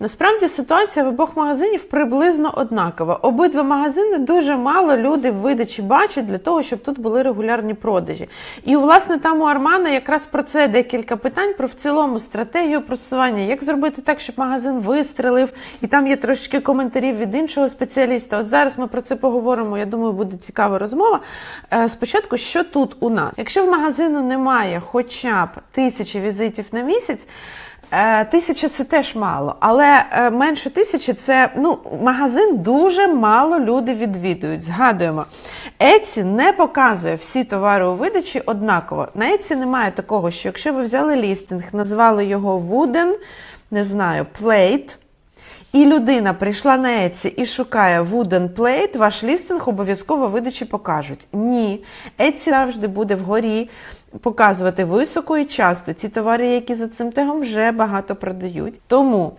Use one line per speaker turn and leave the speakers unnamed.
Насправді ситуація в обох магазинів приблизно однакова. Обидва магазини дуже мало люди в видачі бачать для того, щоб тут були регулярні продажі. І власне там у Армана якраз про це декілька питань про в цілому стратегію просування, як зробити так, щоб магазин вистрелив, і там є трошки коментарів від іншого спеціаліста. От зараз ми про це поговоримо. Я думаю, буде цікава розмова. Е, Спочатку, що тут у нас? Якщо в магазину немає хоча б тисячі візитів на місяць. Е, Тисяча це теж мало, але е, менше тисячі це ну, магазин дуже мало люди відвідують. Згадуємо, Еці не показує всі товари у видачі однаково. На Еці немає такого, що якщо ви взяли лістинг, назвали його Wooden, не знаю, Plate, і людина прийшла на Etsy і шукає wooden plate, ваш лістинг обов'язково видачі покажуть. Ні. Etsy завжди буде вгорі показувати високо і часто ці товари, які за цим тегом вже багато продають. Тому